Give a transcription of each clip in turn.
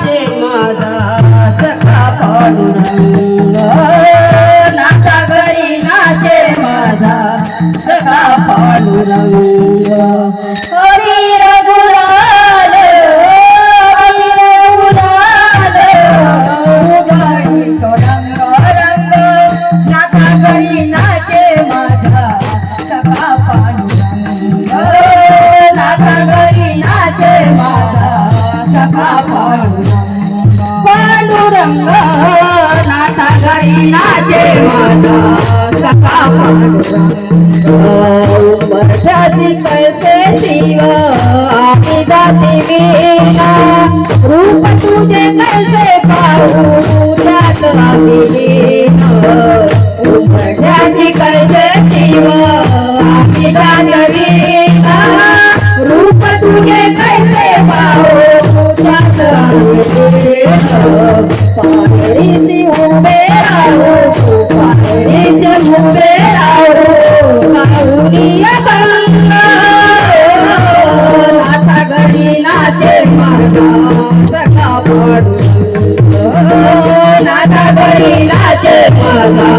नाचे माझा सखा पांडुरंग. नाचा घरी नाचे माझा सखा पांडुरंग. हरी रघुराल रंग नाचा गाई नाचे माझा सखा पांडुरंग कैसे शिव आम्ही जाती वीणा रूप तुझे कैसे पाहू त्यात आम्ही लीन उंबरठ्याची कैसे शिव. पायरीसी उभे राहू पायरीसी उभे राहू काहुनिया घरी नाचे सखा पाडू नाचे पाडू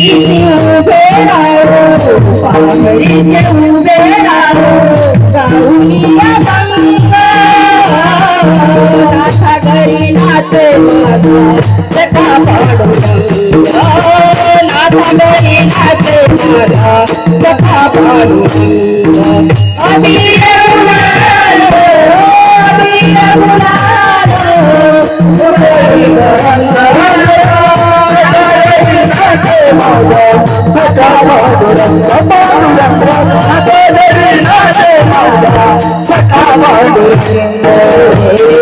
पायरीचे उभे राहो पायरीचे उभे राहो गाऊनिया गंगा नाथा घरी नाचे माझा सखा पाडुरंग नाथा घरी नाचे माझा सखा पाडुरंग अबीर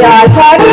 సకాలి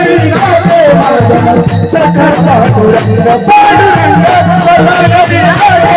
Sakata, Sakata, Sakata, Sakata, Sakata, Sakata, Sakata, Sakata, Sakata, Sakata, Sakata,